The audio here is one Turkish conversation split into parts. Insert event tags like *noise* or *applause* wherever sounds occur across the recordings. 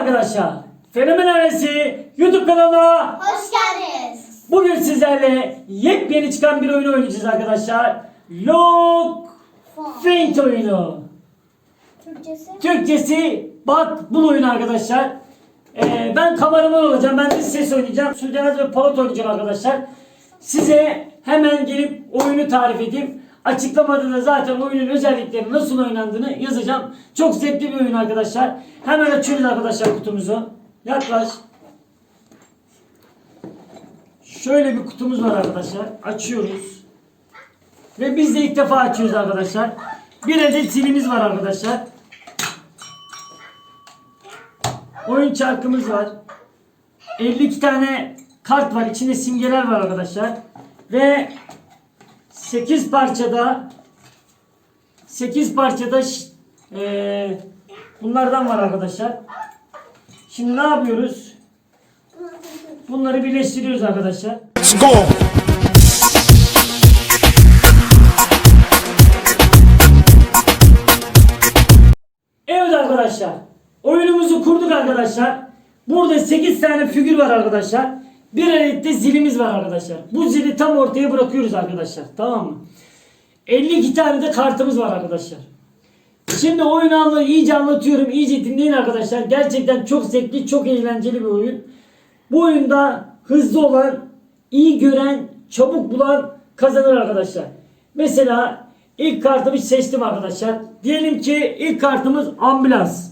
arkadaşlar. Fenomen Ailesi YouTube kanalına Hoş geldiniz. bugün sizlerle yepyeni çıkan bir oyun oynayacağız arkadaşlar. Log Feint oyunu. Türkçesi. Türkçesi bak bul oyunu arkadaşlar. Ee, ben kameraman olacağım. Ben de ses oynayacağım. Süldenaz ve Polat oynayacak arkadaşlar. Size hemen gelip oyunu tarif edeyim. Açıklamada da zaten oyunun özellikleri nasıl oynandığını yazacağım. Çok zevkli bir oyun arkadaşlar. Hemen açıyoruz arkadaşlar kutumuzu. Yaklaş. Şöyle bir kutumuz var arkadaşlar. Açıyoruz. Ve biz de ilk defa açıyoruz arkadaşlar. Bir adet silimiz var arkadaşlar. Oyun çarkımız var. 52 tane kart var. İçinde simgeler var arkadaşlar. Ve 8 parçada 8 parçada eee, bunlardan var arkadaşlar. Şimdi ne yapıyoruz? Bunları birleştiriyoruz arkadaşlar. Let's go. Evet arkadaşlar. Oyunumuzu kurduk arkadaşlar. Burada 8 tane figür var arkadaşlar. Bir adet de zilimiz var arkadaşlar. Bu zili tam ortaya bırakıyoruz arkadaşlar. Tamam mı? 52 tane de kartımız var arkadaşlar. Şimdi oyunu anla, iyice anlatıyorum. İyice dinleyin arkadaşlar. Gerçekten çok zevkli, çok eğlenceli bir oyun. Bu oyunda hızlı olan, iyi gören, çabuk bulan kazanır arkadaşlar. Mesela ilk kartımı seçtim arkadaşlar. Diyelim ki ilk kartımız ambulans.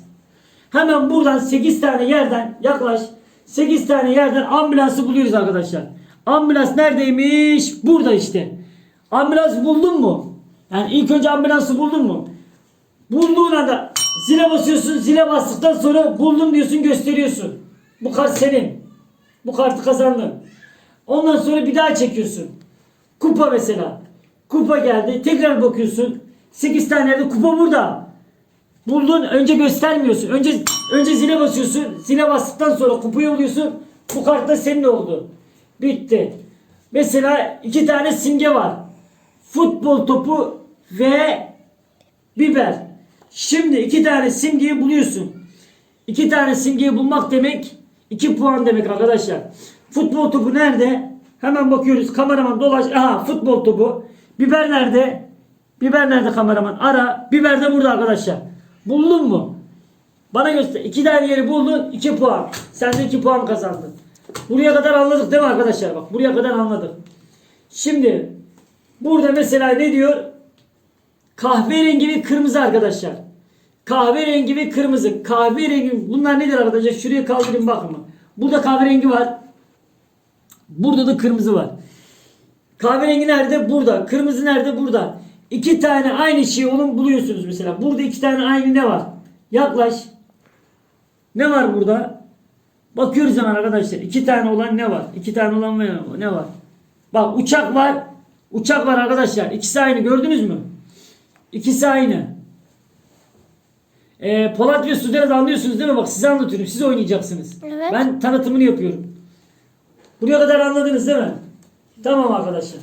Hemen buradan 8 tane yerden yaklaş. 8 tane yerden ambulansı buluyoruz arkadaşlar. Ambulans neredeymiş? Burada işte. Ambulans buldun mu? Yani ilk önce ambulansı buldun mu? Bulduğun anda zile basıyorsun. Zile bastıktan sonra buldum diyorsun gösteriyorsun. Bu kart senin. Bu kartı kazandın. Ondan sonra bir daha çekiyorsun. Kupa mesela. Kupa geldi. Tekrar bakıyorsun. 8 tane yerde kupa burada. Buldun önce göstermiyorsun. Önce önce zile basıyorsun. Zile bastıktan sonra kupayı alıyorsun. Bu kart da senin oldu. Bitti. Mesela iki tane simge var. Futbol topu ve biber. Şimdi iki tane simgeyi buluyorsun. İki tane simgeyi bulmak demek iki puan demek arkadaşlar. Futbol topu nerede? Hemen bakıyoruz. Kameraman dolaş. Aha futbol topu. Biber nerede? Biber nerede kameraman? Ara. Biber de burada arkadaşlar. Buldun mu? Bana göster. İki tane yeri buldun. iki puan. Sen de iki puan kazandın. Buraya kadar anladık değil mi arkadaşlar? Bak buraya kadar anladık. Şimdi burada mesela ne diyor? Kahverengi ve kırmızı arkadaşlar. Kahverengi ve kırmızı. Kahverengi bunlar nedir arkadaşlar? Şuraya kaldırayım bakın. Burada kahverengi var. Burada da kırmızı var. Kahverengi nerede? Burada. Kırmızı nerede? Burada. İki tane aynı şeyi onun buluyorsunuz mesela. Burada iki tane aynı ne var? Yaklaş. Ne var burada? Bakıyoruz hemen arkadaşlar. İki tane olan ne var? İki tane olan ne var? Bak uçak var. Uçak var arkadaşlar. İkisi aynı gördünüz mü? İkisi aynı. Ee, Polat ve Sudenaz anlıyorsunuz değil mi? Bak size anlatıyorum. Siz oynayacaksınız. Evet. Ben tanıtımını yapıyorum. Buraya kadar anladınız değil mi? Tamam arkadaşlar.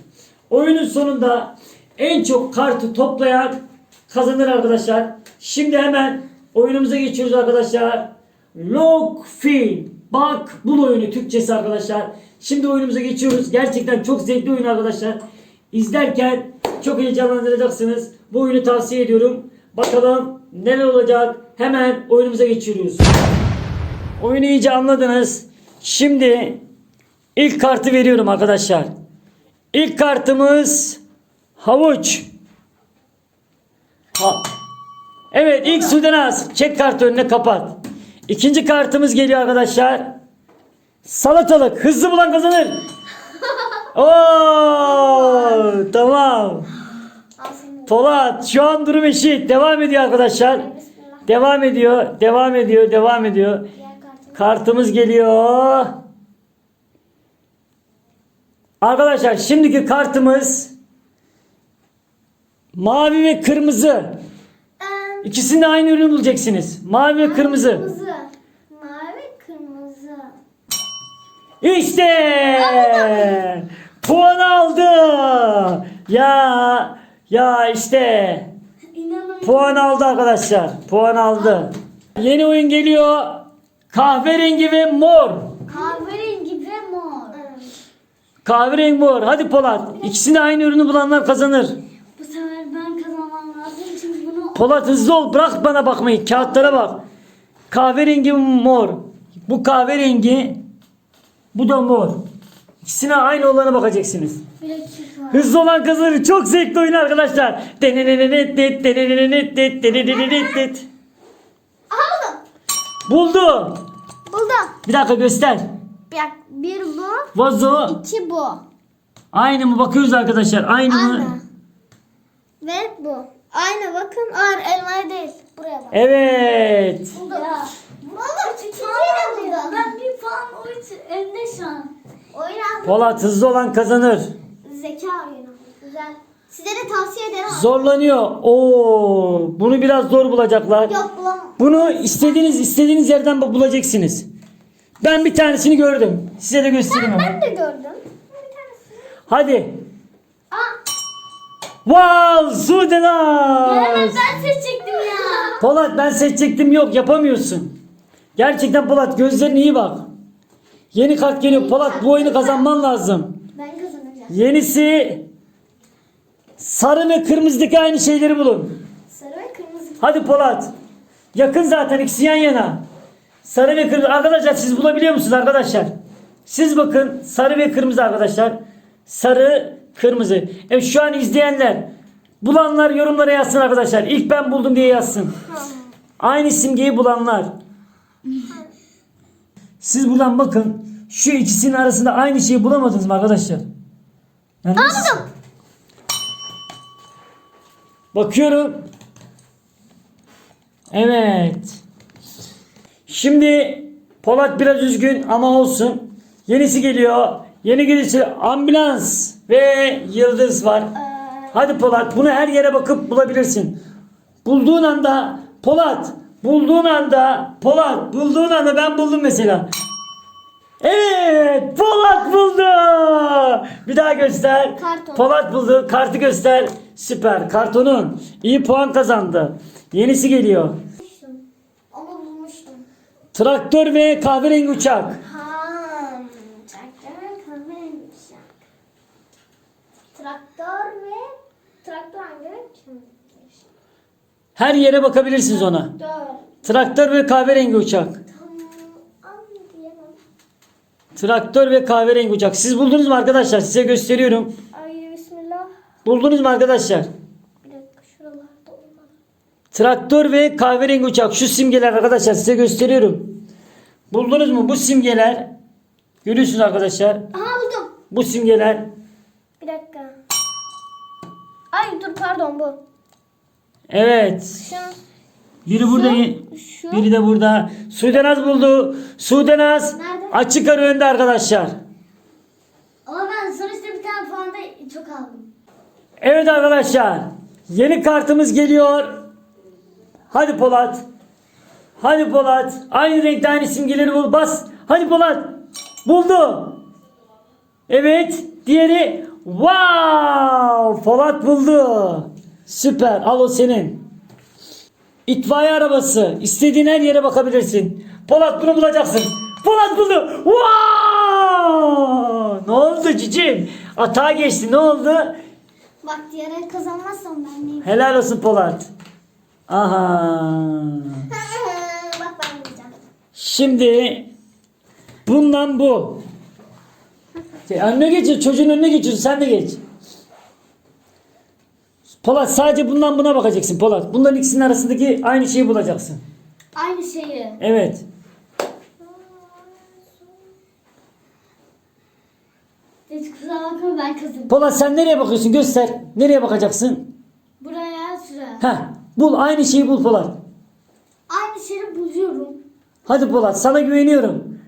Oyunun sonunda en çok kartı toplayan kazanır arkadaşlar. Şimdi hemen oyunumuza geçiyoruz arkadaşlar. Log Film. Bak bul oyunu Türkçesi arkadaşlar. Şimdi oyunumuza geçiyoruz. Gerçekten çok zevkli oyun arkadaşlar. İzlerken çok heyecanlandıracaksınız. Bu oyunu tavsiye ediyorum. Bakalım neler olacak. Hemen oyunumuza geçiyoruz. Oyunu iyice anladınız. Şimdi ilk kartı veriyorum arkadaşlar. İlk kartımız havuç. Ha. Evet ilk Sudenaz. Çek kartı önüne kapat. İkinci kartımız geliyor arkadaşlar. Salatalık. Hızlı bulan kazanır. *laughs* Oo, tamam. Polat şu an durum eşit. Devam ediyor arkadaşlar. Devam ediyor. Devam ediyor. Devam ediyor. Kartımız geliyor. Arkadaşlar şimdiki kartımız mavi ve kırmızı. İkisinde aynı ürünü bulacaksınız. Mavi ve kırmızı. Kırmızı. Mavi kırmızı. İşte puan aldı. Ya ya işte puan aldı arkadaşlar. Puan aldı. Yeni oyun geliyor. Kahverengi ve mor. Kahverengi ve mor. Kahverengi mor. Hadi Polat. İkisini aynı ürünü bulanlar kazanır. Bu sefer ben kazanmam lazım çünkü bunu Polat hızlı ol. Bırak bana bakmayı. Kağıtlara bak. Kahverengi mor. Bu kahverengi. Bu da mor. İkisine aynı olana bakacaksınız. Hızlı olan kazanır. Çok zevkli oyun arkadaşlar. Denenenenet, denenenenet, denenenenet. Aldım. Buldu. Buldum. Bir dakika göster. Bir, bir bu, Vazo. iki bu. Aynı mı bakıyoruz arkadaşlar? Aynı mı? Aynı. Ve bu. Aynı bakın. Ağır elmaya değil. Buraya bak. Evet. Buldum. Ya. Valla çiçeği de Ben bir o için önde şu an. Oyun aldım. Polat hızlı olan kazanır. Zeka oyunu. Güzel. Size de tavsiye ederim. Zorlanıyor. Oo, bunu biraz zor bulacaklar. Yok bulamam. Bunu istediğiniz istediğiniz yerden bu- bulacaksınız. Ben bir tanesini gördüm. Size de göstereyim Ben hemen. de gördüm. Bir tanesini. Hadi. Aa. Wow, Sudenaz. ben seçecektim ya. Polat ben seçecektim yok yapamıyorsun. Gerçekten Polat gözlerine iyi bak. Yeni kart geliyor. Polat bu oyunu kazanman lazım. Ben kazanacağım. Yenisi sarı ve kırmızıdaki aynı şeyleri bulun. Sarı ve kırmızı. Hadi Polat. Yakın zaten ikisi yan yana. Sarı ve kırmızı. Arkadaşlar siz bulabiliyor musunuz arkadaşlar? Siz bakın sarı ve kırmızı arkadaşlar. Sarı, kırmızı. Evet şu an izleyenler. Bulanlar yorumlara yazsın arkadaşlar. İlk ben buldum diye yazsın. Aynı simgeyi bulanlar. Siz buradan bakın. Şu ikisinin arasında aynı şeyi bulamadınız mı arkadaşlar? Yani Aldım. Bakıyorum. Evet. Şimdi Polat biraz üzgün ama olsun. Yenisi geliyor. Yeni gelişi ambulans ve yıldız var. Hadi Polat bunu her yere bakıp bulabilirsin. Bulduğun anda Polat bulduğun anda Polat bulduğun anda ben buldum mesela. Evet Polat buldu. Bir daha göster. Karton. Polat buldu. Kartı göster. Süper. Kartonun. İyi puan kazandı. Yenisi geliyor. Onu bulmuştum. Traktör ve kahverengi uçak. Ha, traktör ve kahverengi uçak. Traktör ve traktör hangi renk? Her yere bakabilirsiniz ona. Traktör. Traktör ve kahverengi uçak. Traktör ve kahverengi uçak. Siz buldunuz mu arkadaşlar? Size gösteriyorum. Ay bismillah. Buldunuz mu arkadaşlar? Bir dakika şuralarda olmadı. Traktör ve kahverengi uçak. Şu simgeler arkadaşlar size gösteriyorum. Buldunuz mu? Bu simgeler. Görüyorsunuz arkadaşlar. Aha buldum. Bu simgeler. Bir dakika. Ay dur pardon bu. Evet. Biri burada. Şu. Biri de burada. Sudenaz buldu. Sudenaz Nerede? açık ara önde arkadaşlar. Ama ben sonuçta bir tane puan da çok aldım. Evet arkadaşlar. Yeni kartımız geliyor. Hadi Polat. Hadi Polat. Aynı renkte aynı simgeleri bul. Bas. Hadi Polat. Buldu. Evet. Diğeri. Wow. Polat buldu. Süper. Al o senin. İtfaiye arabası. İstediğin her yere bakabilirsin. Polat bunu bulacaksın. Polat buldu. Wow! Ne oldu cicim? Atağa geçti. Ne oldu? Bak diğer kazanmazsam ben neyim? Helal olsun Polat. Aha. *laughs* Bak ben bulacağım. Şimdi bundan bu. Şey, önüne geç. Çocuğun önüne geçiyorsun. Sen de geç. Polat sadece bundan buna bakacaksın Polat. Bunların ikisinin arasındaki aynı şeyi bulacaksın. Aynı şeyi. Evet. Hiç kusura bakma ben. Polat sen nereye bakıyorsun? Göster. Nereye bakacaksın? Buraya şuraya. Heh. Bul aynı şeyi bul Polat. Aynı şeyi buluyorum. Hadi Polat sana güveniyorum.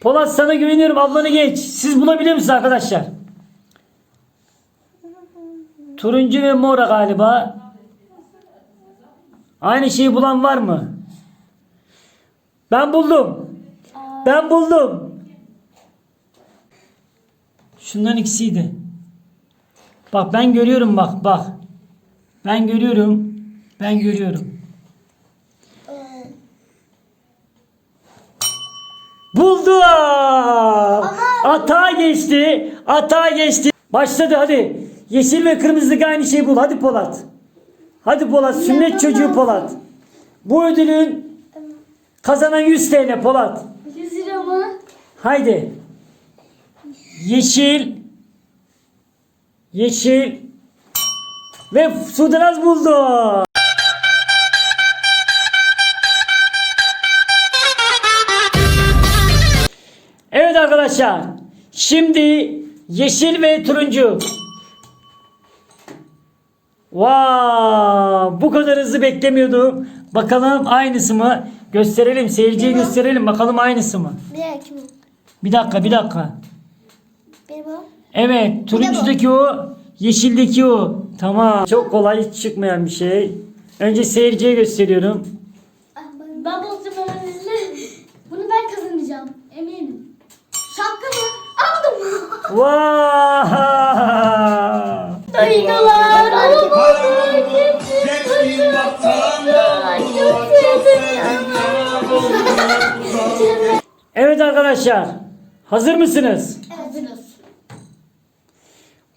Polat sana güveniyorum. Ablanı geç. Siz bulabiliyor musunuz arkadaşlar? Turuncu ve mora galiba. Aynı şeyi bulan var mı? Ben buldum. Ben buldum. Şundan ikisiydi. Bak ben görüyorum bak bak. Ben görüyorum. Ben görüyorum. Atağa geçti. Atağa geçti. Başladı hadi. Yeşil ve kırmızı aynı şeyi bul. Hadi Polat. Hadi Polat. Sünnet çocuğu Polat. Bu ödülün kazanan 100 TL Polat. 100 lira mı? Haydi. Yeşil. Yeşil. Ve Sudanaz buldu. Evet arkadaşlar. Şimdi yeşil ve turuncu. Vaa, bu kadar hızlı beklemiyordum. Bakalım aynısı mı? Gösterelim, seyirciye gösterelim. Bakalım aynısı mı? Bir dakika. Bir dakika, bir dakika. Bir bu. Evet, turuncudaki o, yeşildeki o. Tamam. Çok kolay hiç çıkmayan bir şey. Önce seyirciye gösteriyorum. Ben- bozdum hemen izle. Bunu ben kazanacağım. Eminim. Şapka mı? Aldım. Vaa! Duygular. Geçtiğim baktan Evet arkadaşlar. Hazır mısınız? Hazırız.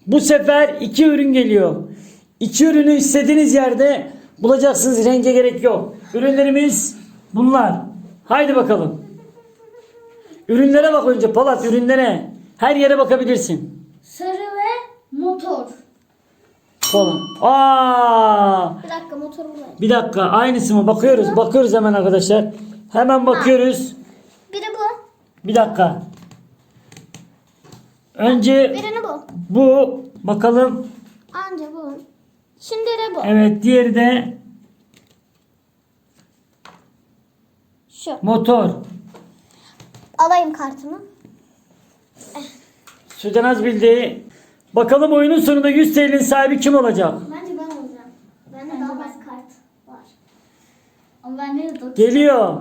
Bu sefer iki ürün geliyor. İki ürünü istediğiniz yerde bulacaksınız. Renge gerek yok. Ürünlerimiz bunlar. Haydi bakalım. Ürünlere bak önce Polat ürünlere. Her yere bakabilirsin. Sarı ve motor. Polat. Aa! Bir dakika motorum var. Bir dakika aynısı mı? Bakıyoruz. Bakıyoruz hemen arkadaşlar. Hemen bakıyoruz. Biri bu. Bir dakika. Önce Birini bu. bu bakalım. Anca bu. Şimdi de bu. Evet diğeri de Şu. motor. Alayım kartımı. Südenaz bildi. Bakalım oyunun sonunda 100 TL'nin sahibi kim olacak? Bence ben olacağım. Bende daha az kart var. Ama ben ne dedim? Geliyor.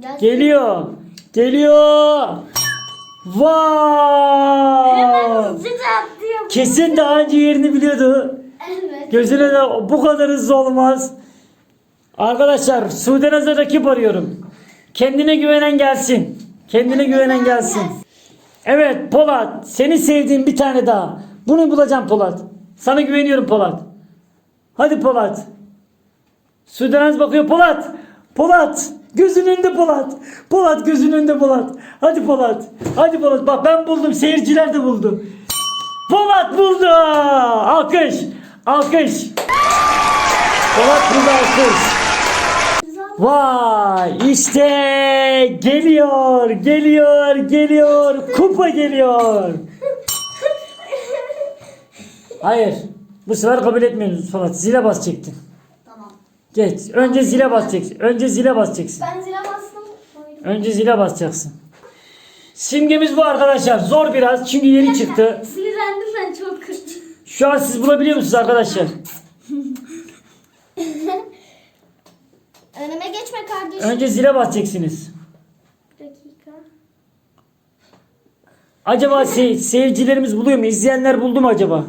Gel. Geliyor. Geliyor. Hemen Vay! hızlıca. Kesin daha önce yerini biliyordu. Evet. Gözüne de bu kadar hızlı olmaz. Arkadaşlar Sudenaz'a rakip arıyorum. Kendine güvenen gelsin. Kendine güvenen gelsin. Evet Polat seni sevdiğim bir tane daha. Bunu bulacağım Polat. Sana güveniyorum Polat. Hadi Polat. Sudenaz bakıyor Polat. Polat. Gözünün önünde Polat. Polat gözünün önünde Polat. Hadi Polat. Hadi Polat. Bak ben buldum. Seyirciler de buldu. Polat buldu. Alkış. Alkış. Polat buldu alkış. Vay işte geliyor geliyor geliyor kupa geliyor. Hayır bu sefer kabul etmiyoruz Polat zile basacaktın. Tamam. Geç önce zile basacaksın. Önce zile basacaksın. Ben zile bastım. Önce zile basacaksın. Simgemiz bu arkadaşlar. Zor biraz çünkü yeni çıktı. Sinirlendim ben çok kötü. Şu an siz bulabiliyor musunuz arkadaşlar? *laughs* Önüme geçme kardeşim. Önce zile basacaksınız. Bir dakika. Acaba se- seyircilerimiz buluyor mu? İzleyenler buldu mu acaba?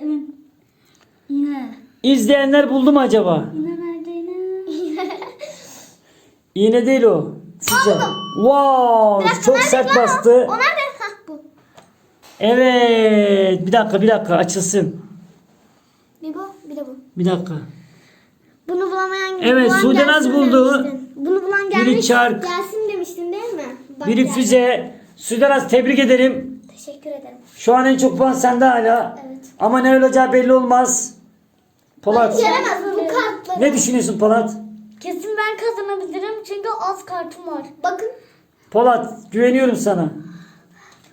Senin. Yine. İzleyenler buldu mu acaba? Yine nerede *laughs* yine? İğne değil o. Sizce. Wow, çok sert bastı. O nerede? Hah bu. Evet. Bir dakika, bir dakika açılsın. Bir bu, bir de bu. Bir dakika. Bunu bulamayan Evet, bulan Sudenaz gelsin buldu. demiştin. Bunu bulan Biri gelmiş. çark. Gelsin demiştin değil mi? Bak Biri geldi. füze. Sudanaz tebrik ederim. Teşekkür ederim. Şu an en çok puan sende hala. Evet. Ama ne olacağı belli olmaz. Polat. Gelemez bu kartları. Ne düşünüyorsun Polat? Kesin ben kazanabilirim çünkü az kartım var. Bakın. Polat güveniyorum sana.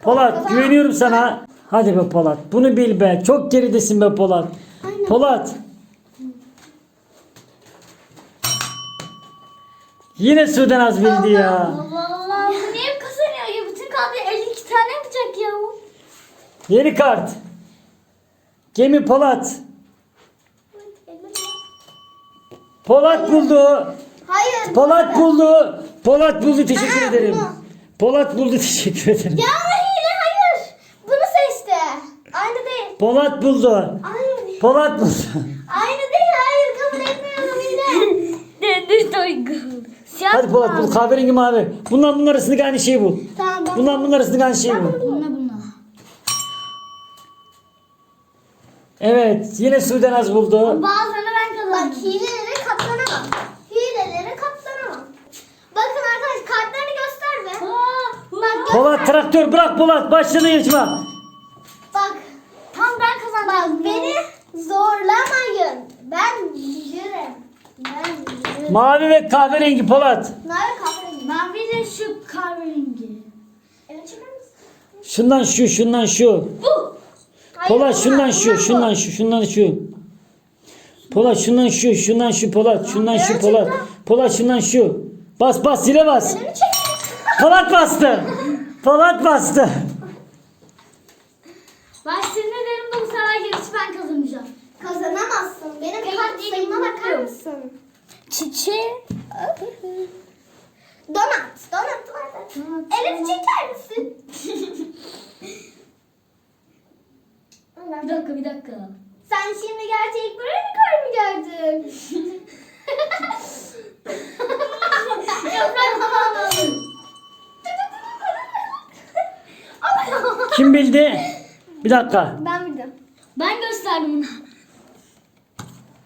Polat güveniyorum sana. Hadi be Polat. Bunu bil be. Çok geridesin be Polat. Aynen. Polat. Yine Sudan az bildi ya. Allah Allah. Bu niye kazanıyor ya? Bütün kaldı 52 tane yapacak ya. Yeni kart. Gemi Polat. Polat buldu. Hayır. Polat buldu. Polat buldu. Teşekkür Aa, ederim. bunu. Polat buldu. *laughs* Teşekkür ederim. Ya hayır hayır. Bunu seçti. Aynı değil. Polat buldu. Aynı. Polat buldu. Aynı değil. Hayır kabul etmiyorum yine. Ne ne duygu. Hadi Polat bul. Kahverengi mavi. Bundan bunun arasındaki aynı şeyi bul. tamam. Bundan bunun arasındaki aynı şeyi bul. Evet yine Sudenaz buldu. Bazılarını ben Bak kazandım. hilelere katlanamam. Hilelere katlanamam. Bakın arkadaş kartlarını göster be. Bak. Polat traktör bırak Polat başladı yarışma. Bak. Tam ben kazandım. Bak beni zorlamayın. Ben bilirim. Ben bilirim. Mavi ve kahverengi Polat. Nerede kahverengi? Maviyle şu kahverengi. Evet çeker misin? Şundan şu şundan şu. Bu. Polat şundan şu şundan şu şundan şu. Polat şundan şu şundan şu Polat şundan şu Polat. Polat şundan şu. Bas bas zile bas. *laughs* Polat bastı. Polat bastı. Bak şimdi derim bu sefer yarışı ben kazanacağım. Kazanamazsın. Benim Peki, kart sayıma bakar mısın? Çiçeği. Donat. Donat var. Evet çeker misin? *laughs* Bir dakika bir dakika. Sen şimdi gerçek unicorn mu gördün? Yaprak zamanı. Kim bildi? Bir dakika. ben bildim. Ben gösterdim bunu.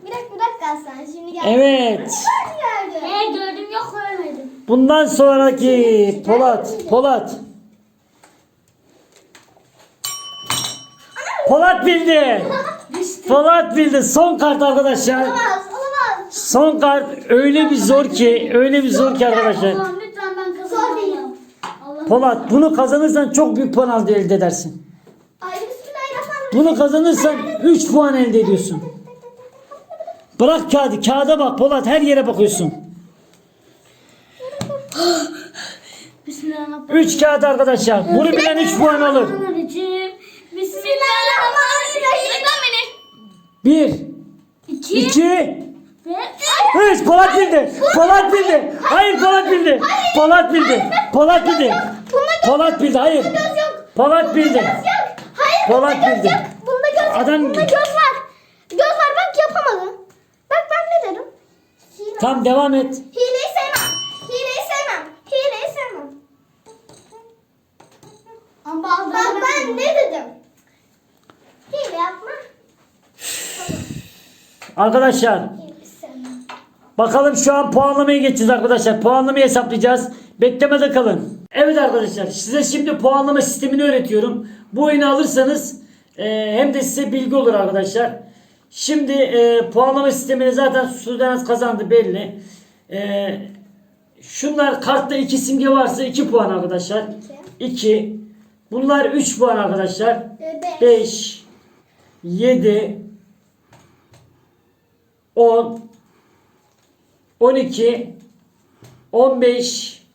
Bir dakika bir dakika sen şimdi gerçek Evet. unicorn gördün. He gördüm yok görmedim. Bundan sonraki Polat. Polat. Polat bildi. Polat bildi. Son kart arkadaşlar. Olamaz olamaz. Son kart öyle bir zor ki, öyle bir zor ki arkadaşlar. Allah'ım lütfen ben kazanayım. Allah'ım. Polat bunu kazanırsan çok büyük puan elde elde edersin. Ay bismillahirrahmanirrahim. Bunu kazanırsan 3 puan elde ediyorsun. Bırak kağıdı, kağıda bak Polat her yere bakıyorsun. Bismillahirrahmanirrahim. 3 kağıt arkadaşlar. Bunu bilen 3 puan alır. 1 İki. 2 Ve 3 Polat bildi. Polat bildi. Hayır Polat bildi. Polat bildi. Polat bildi. Polat bildi. Hayır. Polat bildi. Hayır Polat bildi. Bunda göz yok. Adam- Bunda göz var. Göz var bak yapamadım. Bak ben ne derim? Hile. Tam devam et. Arkadaşlar. Bakalım şu an puanlamaya geçeceğiz arkadaşlar. Puanlamayı hesaplayacağız. Beklemede kalın. Evet arkadaşlar size şimdi puanlama sistemini öğretiyorum. Bu oyunu alırsanız e, hem de size bilgi olur arkadaşlar. Şimdi e, puanlama sistemini zaten Sudanaz kazandı belli. E, şunlar kartta iki simge varsa 2 puan arkadaşlar. 2. Bunlar 3 puan arkadaşlar. Ee, beş. 5 7 10 12 15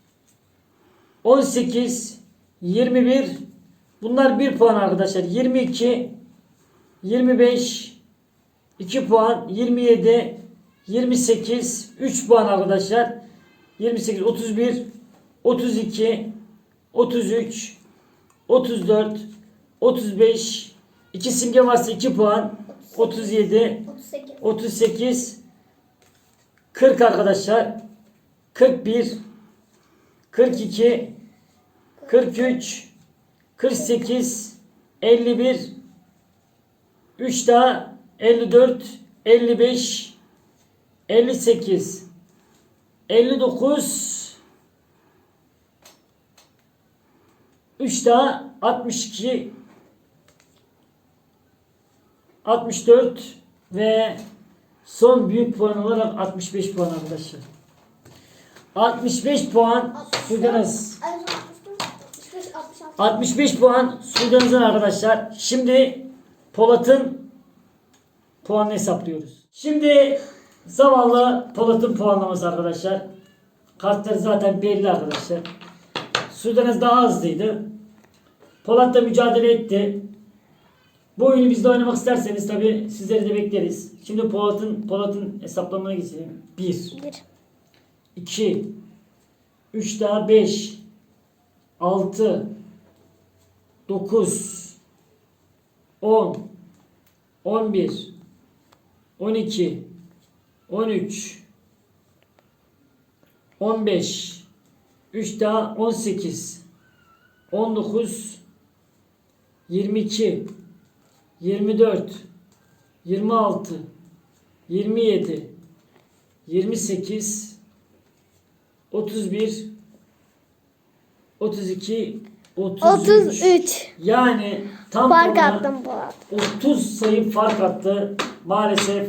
18 21 Bunlar 1 puan arkadaşlar. 22 25 2 puan 27 28 3 puan arkadaşlar. 28 31 32 33 34 35 2 simge varsa 2 puan 37 38. 38 40 arkadaşlar 41 42 43 48 51 3 daha 54 55 58 59 3 daha 62 64 ve son büyük puan olarak 65 puan arkadaşlar. 65 puan Sudanız. Ay, 65, 66. 65 puan Sudanız'ın arkadaşlar. Şimdi Polat'ın puanını hesaplıyoruz. Şimdi zavallı Polat'ın puanlaması arkadaşlar. Kartları zaten belli arkadaşlar. Sudanız daha hızlıydı. Polat da mücadele etti. Bu oyunu bizde oynamak isterseniz tabi sizleri de bekleriz. Şimdi Polat'ın Polat'ın hesaplamaya geçelim. 1 Bir. 2 3 daha 5 6 9 10 11 12 13 15 3 daha 18 19 22 24 26 27 28 31 32 33 33. Yani tam Fark attım Polat. 30 sayı fark attı. Maalesef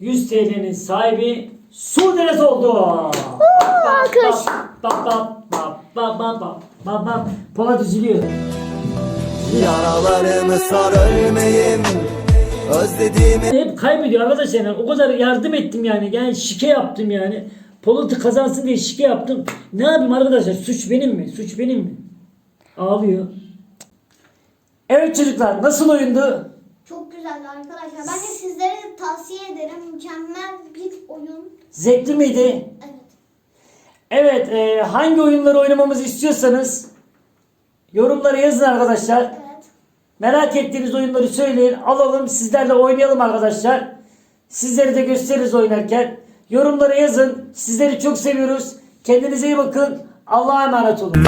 100 TL'nin sahibi Sudenes oldu. alkış. Bap bap bap bap bap bap bap. Polat üzülüyor. Yaralarımı sar ölmeyim Özlediğimi Hep kaybediyor arkadaşlar. Yani o kadar yardım ettim yani. Yani şike yaptım yani. Polat'ı kazansın diye şike yaptım. Ne yapayım arkadaşlar? Suç benim mi? Suç benim mi? Ağlıyor. Evet çocuklar nasıl oyundu? Çok güzeldi arkadaşlar. Ben de sizlere tavsiye ederim. Mükemmel bir oyun. Zevkli miydi? Evet. Evet, e, hangi oyunları oynamamızı istiyorsanız yorumlara yazın arkadaşlar. Evet. Merak ettiğiniz oyunları söyleyin. Alalım sizlerle oynayalım arkadaşlar. Sizleri de gösteririz oynarken. Yorumlara yazın. Sizleri çok seviyoruz. Kendinize iyi bakın. Allah'a emanet olun.